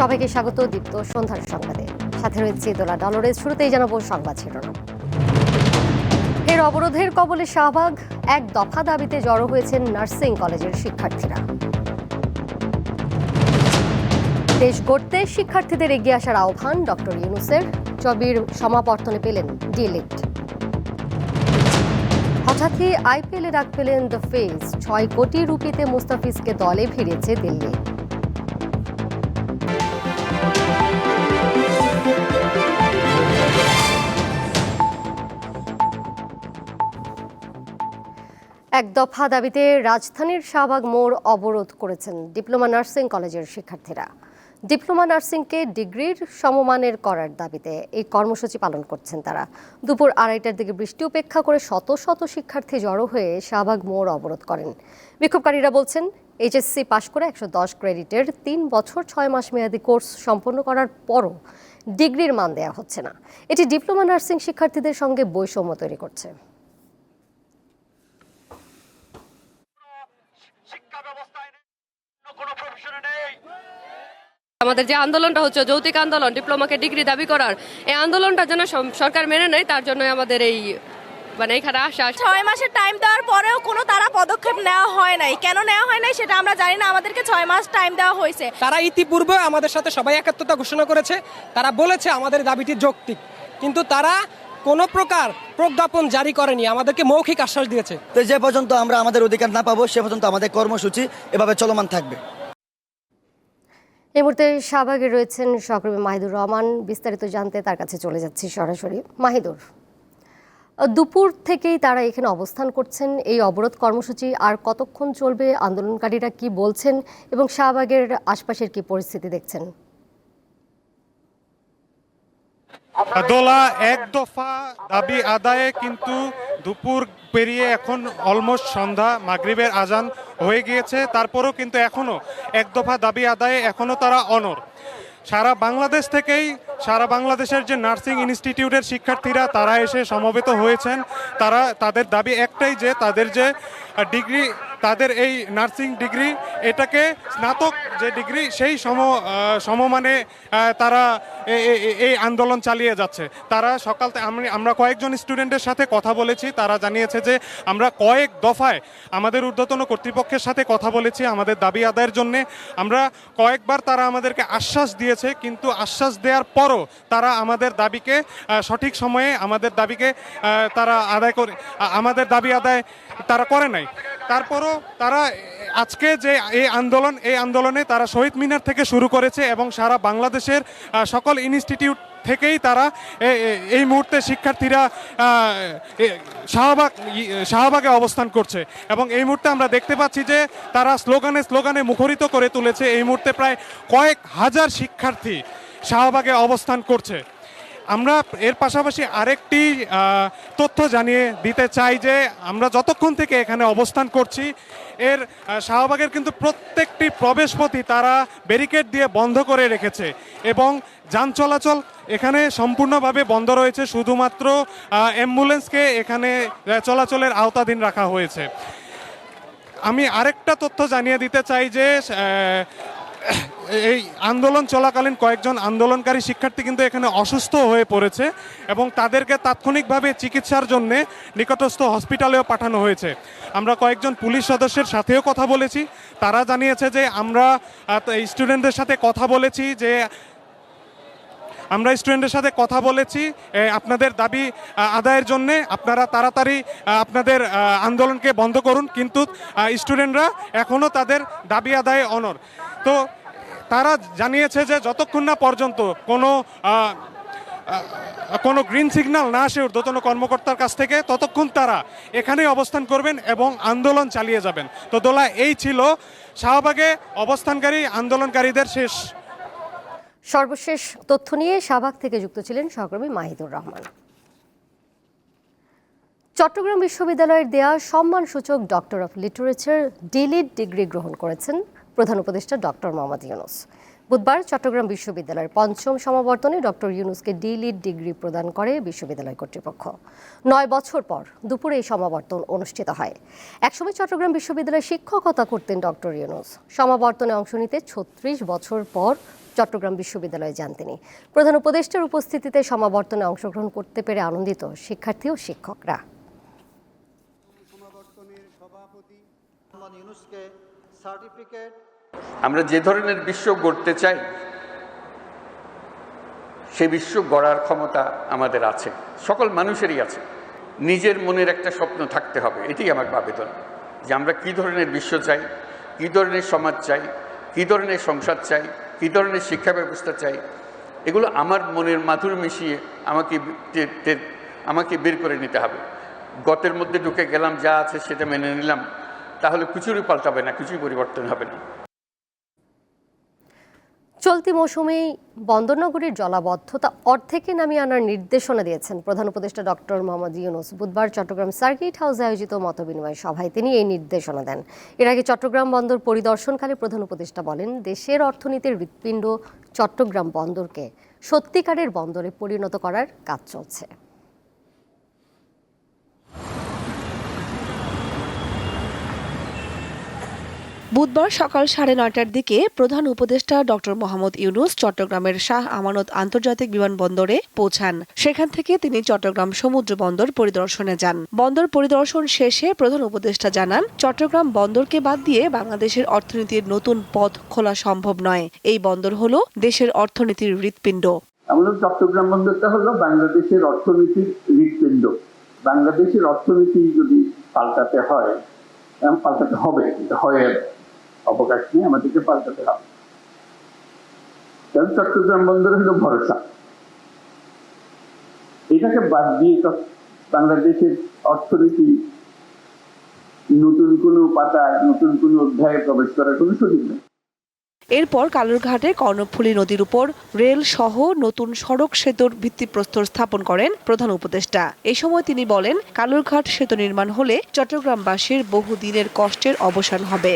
সবাইকে স্বাগত দীপ্ত সন্ধ্যার সংবাদে। সাথে রয়েছে দোলা ডলরের শুরুতেই জানাব সংবাদ শিরোনাম। এর অবরোধের কবলে শাহবাগ, এক দফা দাবিতে জড়ো হয়েছেন নার্সিং কলেজের শিক্ষার্থীরা। দেশ গড়তে শিক্ষার্থীদের এগিয়ে আসার আহ্বান ডক্টর ইউনুসের চবির সমাবর্তনে পেলেন ডিলিট। হঠাৎই আইপিএলে ডাক পেলেন দ্য ফেস ছয় কোটি রুপিতে মুস্তাফিজকে দলে ভিড়িয়েছে দিল্লি। এক দফা দাবিতে রাজধানীর শাহবাগ মোড় অবরোধ করেছেন ডিপ্লোমা নার্সিং কলেজের শিক্ষার্থীরা। ডিপ্লোমা নার্সিংকে ডিগ্রির সমমানের করার দাবিতে এই কর্মসূচি পালন করছেন তারা। দুপুর আড়াইটার দিকে বৃষ্টি উপেক্ষা করে শত শত শিক্ষার্থী জড়ো হয়ে শাহবাগ মোড় অবরোধ করেন। বিক্ষোভকারীরা বলছেন, এইচএসসি পাশ করে একশো দশ ক্রেডিটের তিন বছর ছয় মাস মেয়াদী কোর্স সম্পন্ন করার পরও ডিগ্রির মান দেওয়া হচ্ছে না। এটি ডিপ্লোমা নার্সিং শিক্ষার্থীদের সঙ্গে বৈষম্য তৈরি করছে শিক্ষা ব্যবস্থায় নেই অন্য কোনো প্রফেশনে নেই আমাদের যে আন্দোলনটা হচ্ছে যৌতিক আন্দোলন ডিপ্লোমাকে ডিগ্রি দাবি করার এই আন্দোলনটা যেন সরকার মেনে নেয় তার জন্য আমাদের এই মানে এখানে আসা। ছয় মাসের টাইম দেওয়ার পরেও কোনো তারা পদক্ষেপ নেওয়া হয় নাই। কেন নেওয়া হয় নাই সেটা আমরা জানি না আমাদেরকে ছয় মাস টাইম দেওয়া হয়েছে। তারা ইতিপূর্বে আমাদের সাথে সবাই একাত্মতা ঘোষণা করেছে তারা বলেছে আমাদের দাবিটি যৌক্তিক। কিন্তু তারা কোনো প্রকার প্রজ্ঞাপন জারি করেনি আমাদেরকে মৌখিক আশ্বাস দিয়েছে। তো যে পর্যন্ত আমরা আমাদের অধিকার না পাবো সে পর্যন্ত আমাদের কর্মসূচি এভাবে চলমান থাকবে। এই মুহূর্তে শাহবাগে রয়েছেন সহকর্মী মাহিদুর রহমান। বিস্তারিত জানতে তার কাছে চলে যাচ্ছি সরাসরি। মাহিদুর, দুপুর থেকেই তারা এখানে অবস্থান করছেন। এই অবরোধ কর্মসূচি আর কতক্ষণ চলবে, আন্দোলনকারীরা কি বলছেন এবং শাহবাগের আশপাশের কি পরিস্থিতি দেখছেন? দোলা এক দফা দাবি আদায়ে কিন্তু দুপুর পেরিয়ে এখন অলমোস্ট সন্ধ্যা, মাগরীবের আজান হয়ে গিয়েছে। তারপরেও কিন্তু এখনও এক দফা দাবি আদায়ে এখনও তারা অনর সারা বাংলাদেশ থেকেই, সারা বাংলাদেশের যে নার্সিং ইনস্টিটিউটের শিক্ষার্থীরা, তারা এসে সমবেত হয়েছেন। তারা, তাদের দাবি একটাই যে, তাদের যে ডিগ্রি তাদের এই নার্সিং ডিগ্রি, এটাকে স্নাতক যে ডিগ্রি, সেই সম সমমানে তারা এই আন্দোলন চালিয়ে যাচ্ছে। তারা সকাল আমি- আমরা কয়েকজন স্টুডেন্টের সাথে কথা বলেছি। তারা জানিয়েছে যে আমরা কয়েক দফায় আমাদের ঊর্ধ্বতন কর্তৃপক্ষের সাথে কথা বলেছি আমাদের দাবি আদায়ের জন্য। আমরা কয়েকবার তারা আমাদেরকে আশ্বাস দিয়েছে, কিন্তু আশ্বাস দেওয়ার পরও তারা আমাদের দাবিকে সঠিক সময়ে আমাদের দাবিকে তারা আদায় করে আমাদের দাবি আদায় তারা করে নাই। তারপরও তারা আজকে যে এই আন্দোলন, এই আন্দোলনে তারা শহীদ মিনার থেকে শুরু করেছে এবং সারা বাংলাদেশের সকল ইনস্টিটিউট থেকেই তারা এই মুহূর্তে শিক্ষার্থীরা শাহবাগ শাহবাগে অবস্থান করছে। এবং এই মুহূর্তে আমরা দেখতে পাচ্ছি যে তারা স্লোগানে স্লোগানে মুখরিত করে তুলেছে। এই মুহূর্তে প্রায় কয়েক হাজার শিক্ষার্থী শাহবাগে অবস্থান করছে। আমরা এর পাশাপাশি আরেকটি তথ্য জানিয়ে দিতে চাই যে আমরা যতক্ষণ থেকে এখানে অবস্থান করছি, এর শাহবাগের কিন্তু প্রত্যেকটি প্রবেশপথই তারা ব্যারিকেড দিয়ে বন্ধ করে রেখেছে এবং যান চলাচল এখানে সম্পূর্ণভাবে বন্ধ রয়েছে, শুধুমাত্র অ্যাম্বুলেন্সকে এখানে চলাচলের আওতাধীন রাখা হয়েছে। আমি আরেকটা তথ্য জানিয়ে দিতে চাই যে এই আন্দোলন চলাকালীন কয়েকজন আন্দোলনকারী শিক্ষার্থী কিন্তু এখানে অসুস্থ হয়ে পড়েছে এবং তাদেরকে তাৎক্ষণিকভাবে চিকিৎসার জন্যে নিকটস্থ হসপিটালেও পাঠানো হয়েছে। আমরা কয়েকজন পুলিশ সদস্যের সাথেও কথা বলেছি। তারা জানিয়েছে যে আমরা স্টুডেন্টদের সাথে কথা বলেছি যে আমরা স্টুডেন্টের সাথে কথা বলেছি। আপনাদের দাবি আদায়ের জন্যে আপনারা তাড়াতাড়ি আপনাদের আন্দোলনকে বন্ধ করুন। কিন্তু স্টুডেন্টরা এখনও তাদের দাবি আদায়ে অনর তো তারা জানিয়েছে যে যতক্ষণ না পর্যন্ত কোনো কোনো গ্রিন সিগন্যাল না আসে ঊর্ধ্বতন কর্মকর্তার কাছ থেকে, ততক্ষণ তারা এখানেই অবস্থান করবেন এবং আন্দোলন চালিয়ে যাবেন। তো দোলা, এই ছিল শাহবাগে অবস্থানকারী, আন্দোলনকারীদের শেষ সর্বশেষ তথ্য নিয়ে শাহবাগ থেকে যুক্ত ছিলেন সহকর্মী মাহিদুর রহমান। চট্টগ্রাম বিশ্ববিদ্যালয়ের দেয়া সম্মানসূচক doctor of literature D Litt degree গ্রহণ করেছেন প্রধান উপদেষ্টা ডক্টর মোহাম্মদ ইউনুস। বুধবার চট্টগ্রাম বিশ্ববিদ্যালয়ের পঞ্চম সমাবর্তনে ডক্টর ইউনুসকে ডিলিট ডিগ্রি প্রদান করে বিশ্ববিদ্যালয় কর্তৃপক্ষ। নয় বছর পর দুপুরে এই সমাবর্তন অনুষ্ঠিত হয়। একসময় চট্টগ্রাম বিশ্ববিদ্যালয়ে শিক্ষকতা করতেন ডক্টর ইউনুস। সমাবর্তনে অংশ নিতে ছত্রিশ বছর পর চট্টগ্রাম বিশ্ববিদ্যালয়ে যান তিনি। প্রধান উপদেষ্টার উপস্থিতিতে সমাবর্তনে অংশগ্রহণ করতে পেরে আনন্দিত শিক্ষার্থী ও শিক্ষকরা। আমরা যে ধরনের বিশ্ব গড়তে চাই, সে বিশ্ব গড়ার ক্ষমতা আমাদের আছে, সকল মানুষেরই আছে। নিজের মনের একটা স্বপ্ন থাকতে হবে, এটাই আমার আবেদন, যে আমরা কী ধরনের বিশ্ব চাই, কী ধরনের সমাজ চাই, কী ধরনের সংসার চাই কী ধরনের শিক্ষা ব্যবস্থা চাই? এগুলো আমার মনের মাথুর মিশিয়ে আমাকে আমাকে বের করে নিতে হবে। গতের মধ্যে ঢুকে গেলাম, যা আছে সেটা মেনে নিলাম। তাহলে কিছুরই পাল্টাবে না, কিছুই পরিবর্তন হবে না। চলতি মৌসুমেই বন্দরনগরীর জলাবদ্ধতা অর্ধেকে নামিয়ে আনার নির্দেশনা দিয়েছেন প্রধান উপদেষ্টা ডক্টর মোহাম্মদ ইউনুস। বুধবার চট্টগ্রাম সার্কিট হাউসে আয়োজিত মতবিনিময় সভায় তিনি এই নির্দেশনা দেন। এর আগে চট্টগ্রাম বন্দর পরিদর্শনকালে প্রধান উপদেষ্টা বলেন, দেশের অর্থনীতির হৃৎপিণ্ড চট্টগ্রাম বন্দরকে সত্যিকারের বন্দরে পরিণত করার কাজ চলছে। বুধবার সকাল সাড়ে নয়টার দিকে প্রধান উপদেষ্টা ডক্টর মোহাম্মদ ইউনুস চট্টগ্রামের শাহ আমানত আন্তর্জাতিক বিমানবন্দরে পৌঁছান। সেখান থেকে তিনি চট্টগ্রাম সমুদ্র বন্দর পরিদর্শনে যান। বন্দর পরিদর্শন শেষে প্রধান উপদেষ্টা জানান, চট্টগ্রাম বন্দরকে বাদ দিয়ে বাংলাদেশের অর্থনীতির নতুন পথ খোলা সম্ভব নয়। এই বন্দর হল দেশের অর্থনীতির হৃৎপিণ্ড। আমাদের চট্টগ্রাম বন্দরটা হলো বাংলাদেশের অর্থনীতির হৃৎপিণ্ড। বাংলাদেশের অর্থনীতি যদি পাল্টাতে হয় পাল্টাতে হবে, হয় অবকাশ নিয়ে আমাদেরকে পাল্টাতে হবে। কারণ চট্টগ্রাম বন্দর হলো ভরসা। এটাকে বাদ দিয়ে বাংলাদেশের অর্থনীতি নতুন কোনো পাতায়, নতুন কোনো অধ্যায়ে প্রবেশ করার কোনো সুযোগ নেই। এরপর কালুরঘাটে কর্ণফুলী নদীর উপর রেল সহ নতুন সড়ক সেতুর ভিত্তিপ্রস্তর স্থাপন করেন প্রধান উপদেষ্টা। এ সময় তিনি বলেন, কালুরঘাট সেতু নির্মাণ হলে চট্টগ্রামবাসীর বহুদিনের কষ্টের অবসান হবে।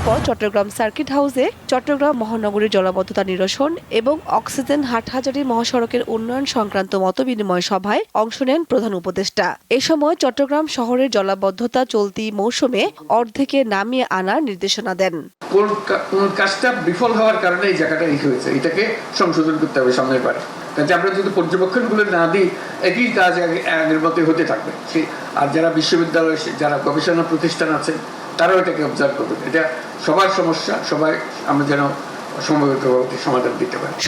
এরপর চট্টগ্রাম সার্কিট হাউসে চট্টগ্রাম মহানগরীর জলাবদ্ধতা নিরসন এবং অক্সিজেন হাটহাজারী মহাসড়কের উন্নয়ন সংক্রান্ত মতবিনিময় সভায় অংশ নেন প্রধান উপদেষ্টা। এ সময় চট্টগ্রাম শহরের জলাবদ্ধতা চলতি মৌসুমে অর্ধেকে নামিয়ে আনার নির্দেশনা দেন। কোন কাজটা বিফল হওয়ার কারণে এই জায়গাটা হয়েছে, এটাকে সংশোধন করতে হবে সামনের বার কাজে আমরা যদি পর্যবেক্ষণগুলো না দিই, একই কাজ আগে- আগের মতোই হতে থাকবে। আর যারা বিশ্ববিদ্যালয় যারা গবেষণা প্রতিষ্ঠান আছে তারাও এটাকে অবজার্ভ করবে। এটা সবার সমস্যা, সবাই আমরা যেন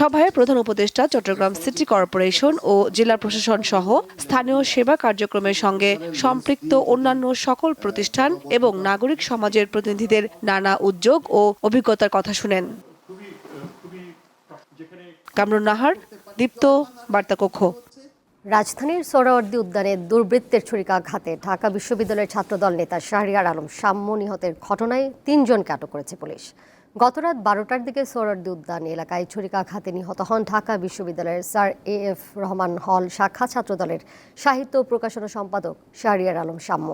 সভায় প্রধান উপদেষ্টা, চট্টগ্রাম সিটি কর্পোরেশন ও জেলা প্রশাসন সহ স্থানীয় সেবা কার্যক্রমের সঙ্গে সম্পৃক্ত অন্যান্য সকল প্রতিষ্ঠান এবং নাগরিক সমাজের প্রতিনিধিদের নানা উদ্যোগ ও অভিজ্ঞতার কথা শুনেন। কামরুন নাহার, দীপ্ত বার্তাকক্ষ। রাজধানীর সোহরাওয়ার্দী উদ্যানে দুর্বৃত্তের ছুরিকাঘাতে ঢাকা বিশ্ববিদ্যালয়ের ছাত্রদল নেতা শাহরিয়ার আলম সাম্য নিহতের ঘটনায় তিনজনকে আটক করেছে পুলিশ। গতরাত বারোটার দিকে সোহরাওয়ার্দী উদ্যান এলাকায় ছুরিকাঘাতে নিহত হন ঢাকা বিশ্ববিদ্যালয়ের স্যার এ এফ রহমান হল শাখা ছাত্রদলের সাহিত্য প্রকাশনা সম্পাদক শাহরিয়ার আলম সাম্য।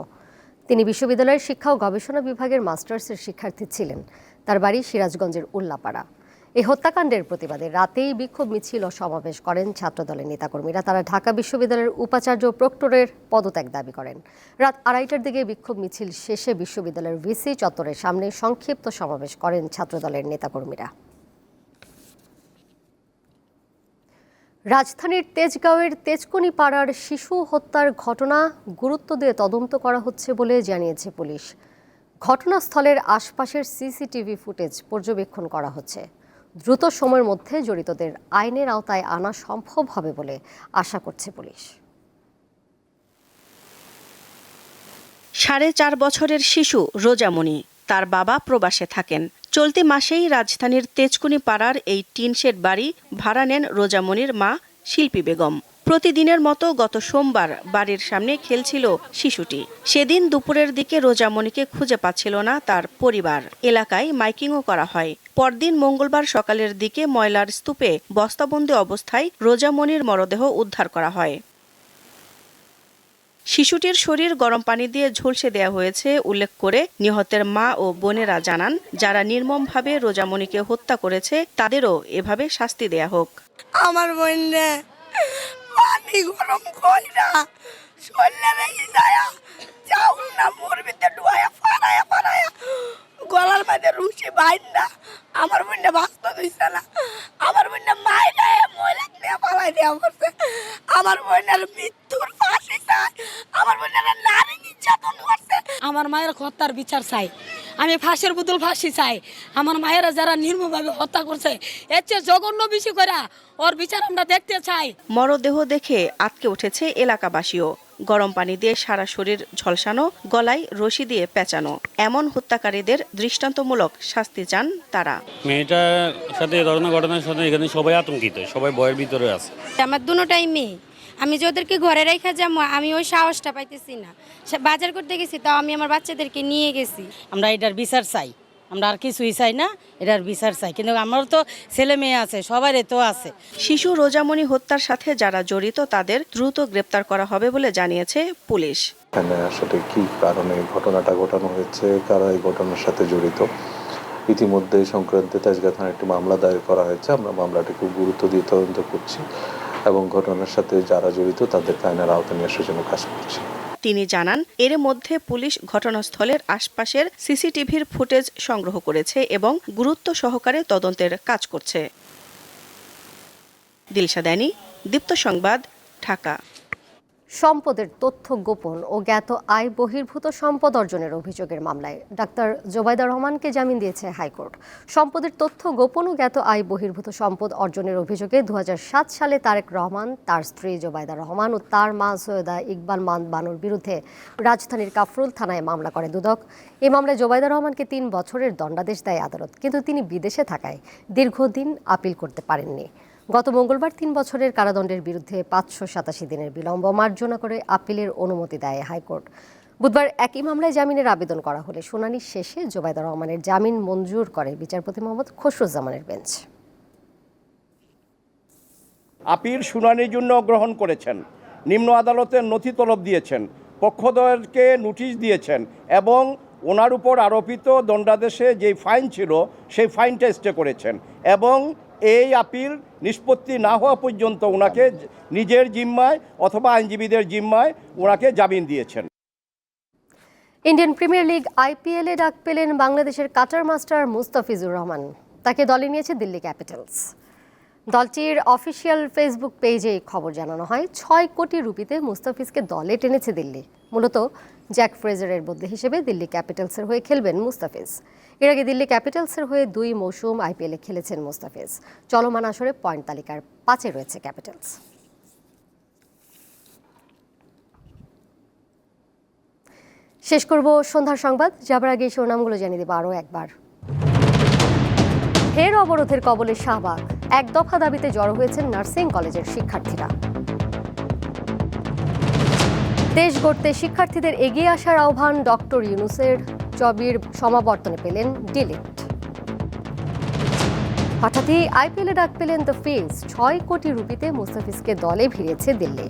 তিনি বিশ্ববিদ্যালয়ের শিক্ষা ও গবেষণা বিভাগের মাস্টার্সের শিক্ষার্থী ছিলেন। তার বাড়ি সিরাজগঞ্জের উল্লাপাড়া। এই হত্যাকাণ্ডের প্রতিবাদে রাতেই বিক্ষোভ মিছিল ও সমাবেশ করেন ছাত্রদলের নেতাকর্মীরা। তারা ঢাকা বিশ্ববিদ্যালয়ের উপাচার্য প্রক্টরের পদত্যাগ দাবি করেন। রাত আড়াইটার দিকে বিক্ষোভ মিছিল শেষে বিশ্ববিদ্যালয়ের ভিসি চত্বরের সামনে সংক্ষিপ্ত সমাবেশ করেন ছাত্রদলের নেতাকর্মীরা। রাজধানীর তেজগাঁওয়ের তেজকুনি পাড়ার শিশু হত্যার ঘটনা গুরুত্ব দিয়ে তদন্ত করা হচ্ছে বলে জানিয়েছে পুলিশ। ঘটনাস্থলের আশপাশের সিসিটিভি ফুটেজ পর্যবেক্ষণ করা হচ্ছে। দ্রুত সময়ের মধ্যে জড়িতদের আইনের আওতায় আনা সম্ভব হবে বলে আশা করছে পুলিশ। সাড়ে চার বছরের শিশু রোজামণি, তার বাবা প্রবাসে থাকেন। চলতি মাসেই রাজধানীর তেজকুনি পাড়ার এই টিনশেড বাড়ি ভাড়া নেন রোজামণির মা শিল্পী বেগম। প্রতিদিনের মতো গত সোমবার বাড়ির সামনে খেলছিল শিশুটি। সেদিন দুপুরের দিকে রোজামণিকে খুঁজে পাচ্ছিল না তার পরিবার। এলাকায় মাইকিংও করা হয়। পরদিন মঙ্গলবার সকালের দিকে ময়লার স্তূপে বস্তাবন্দি অবস্থায় রোজামণির মরদেহ উদ্ধার করা হয়। শিশুটির শরীর গরম পানি দিয়ে ঝলসে দেওয়া হয়েছে, উল্লেখ করে নিহতের মা ও বোনেরা জানান, যারা নির্মমভাবে রোজামণিকে হত্যা করেছে, তাদেরও এভাবে শাস্তি দেয়া হোক। আমার বোন পানি গরম কইরা, শরীরে রেখে যায় যাও না মোর ভিতরে ডুয়ায়া ফাড়ায়া ফাড়ায়া গলার মধ্যে বাইন না আমার বোনটা বাস্তব হইছে না। আমার বোনটা মাইরে মহিলা নিয়ে পালাই দেওয়া করছে আমার বোনের মৃত্যুর ফাঁসি চাই। আমার বোনের নারী নির্যাতন করছে। আমার মায়ের হত্যার বিচার চাই। আমি ফাঁসির বদল ফাঁসি চাই। আমার মায়েরা যারা নির্মমভাবে হত্যা করছে এর চেয়ে জঘন্য বেশি করে ওর বিচার আমরা দেখতে চাই। মরদেহ দেখে আটকে উঠেছে এলাকাবাসীও। গরম পানি দিয়ে সারা শরীর ঝলসানো গলায় রশি দিয়ে পেঁচানো। এমন হত্যাকারীদের দৃষ্টান্তমূলক শাস্তি চান তারা। মেয়েটার সাথে ঘটনার সাথে এখানে সবাই আতঙ্কিত সবাই ভয়ের ভিতরে আছে। আমার দুটাই মেয়ে। আমি যে ওদেরকে ঘরে রেখে যাব আমি ওই সাহসটা পাইতেছি না। সে- বাজার করতে গেছি তাও আমি আমার বাচ্চাদেরকে নিয়ে গেছি। আমরা এটার বিচার চাই। আমরা আর কিছুই চাই না এটার বিচার চাই। কিন্তু আমার তো ছেলে মেয়ে আছে সবারই তো আছে। শিশু রোজামণি হত্যার সাথে যারা জড়িত তাদের দ্রুত গ্রেপ্তার করা হবে বলে জানিয়েছে পুলিশ। এখানে আসলে কি কারণে ঘটনাটা ঘটানো হয়েছে কারা এই ঘটনার সাথে জড়িত? ইতিমধ্যে সংক্রান্তে তেজগাঁ থানায় একটি মামলা দায়ের করা হয়েছে। আমরা মামলাটি খুব গুরুত্ব দিয়ে তদন্ত করছি। এবং ঘটনার সাথে যারা জড়িত তাদেরকে আইনের আওতায় নিয়ে আসার জন্য কাজ করছি। তিনি জানান, এর মধ্যে পুলিশ ঘটনাস্থলের আশপাশের সিসিটিভির ফুটেজ সংগ্রহ করেছে এবং গুরুত্ব সহকারে তদন্তের কাজ করছে। দিলশা দানি, দীপ্ত সংবাদ, ঢাকা। সম্পদের তথ্য গোপন ও জ্ঞাত আয় বহির্ভূত সম্পদ অর্জনের অভিযোগের মামলায় ডাক্তার জোবাইদা রহমানকে জামিন দিয়েছে হাইকোর্ট। সম্পদের তথ্য গোপন ও জ্ঞাত আয় বহির্ভূত সম্পদ অর্জনের অভিযোগে দু হাজার সাত সালে তারেক রহমান, তার স্ত্রী জোবাইদা রহমান ও তার মা সৈয়দা ইকবাল মান বানুর বিরুদ্ধে রাজধানীর কাফরুল থানায় মামলা করে দুদক। এই মামলায় জোবাইদা রহমানকে তিন বছরের দণ্ডাদেশ দেয় আদালত, কিন্তু তিনি বিদেশে থাকায় দীর্ঘদিন আপিল করতে পারেননি। গত মঙ্গলবার তিন বছরের কারাদণ্ডের বিরুদ্ধে পাঁচশো সাতাশি দিনের বিলম্ব মার্জনা করে আপিলের অনুমতি দেয় হাইকোর্ট। বুধবার একই মামলায় জামিনের আবেদন করা হলে শুনানি শেষে জোবাইদা রহমানের জামিন মঞ্জুর করে বিচারপতি মোহাম্মদ খসরুজ্জামানের বেঞ্চ। আপিল শুনানির জন্য গ্রহণ করেছেন, নিম্ন আদালতের নথি তলব দিয়েছেন পক্ষদয়কে নোটিশ দিয়েছেন এবং ওনার উপর আরোপিত দণ্ডাদেশে যে ফাইন ছিল, সেই ফাইনটা স্টে করেছেন এবং এই আপিল নিষ্পত্তি না হওয়া পর্যন্ত ওনাকে নিজের জিম্মায় অথবা আইনজীবীদের জিম্মায় ওনাকে জামিন দিয়েছেন। ইন্ডিয়ান প্রিমিয়ার লিগ আইপিএলে ডাক পেলেন বাংলাদেশের কাটার মাস্টার মুস্তাফিজুর রহমান। তাকে দলে নিয়েছে দিল্লি ক্যাপিটালস। দলটির অফিসিয়াল ফেসবুক পেজে খবর জানানো হয়, ছয় কোটি রুপিতে মুস্তাফিজকে দলে টেনেছে দিল্লি। মূলত জ্যাক ফ্রেজারের বদলে হিসেবে দিল্লি ক্যাপিটালসের হয়ে খেলবেন মুস্তাফিজ। এর আগে দিল্লি ক্যাপিটালসের হয়ে দুই মৌসুম আইপিএলে খেলেছেন মুস্তাফিজ। চলমান আসরে পয়েন্ট তালিকার পাঁচে রয়েছে ক্যাপিটালস। শেষ করব সন্ধ্যার সংবাদ। যাবার আগে শিরোনামগুলো জানিয়ে দেবো আরও একবার। ফের অবরোধের কবলে শাহবাগ। এক দফা দাবিতে জড়ো হয়েছেন নার্সিং কলেজের শিক্ষার্থীরা। দেশ গড়তে শিক্ষার্থীদের এগিয়ে আসার আহ্বান ডক্টর ইউনুসের। চবির সমাবর্তনে পেলেন ডিলিট। হঠাৎই আইপিএলে ডাক পেলেন দ্য ফিল্ডস ছয় কোটি রুপিতে মুস্তাফিজকে দলে ভিড়িয়েছে দিল্লি।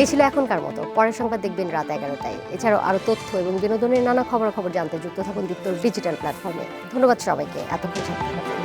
এই ছিল এখনকার মতো। পরের সংবাদ দেখবেন রাত এগারোটায়। এছাড়াও আরও তথ্য এবং বিনোদনের নানা খবরাখবর জানতে যুক্ত থাকুন দীপ্ত ডিজিটাল প্ল্যাটফর্মে। ধন্যবাদ সবাইকে। এতক্ষণ।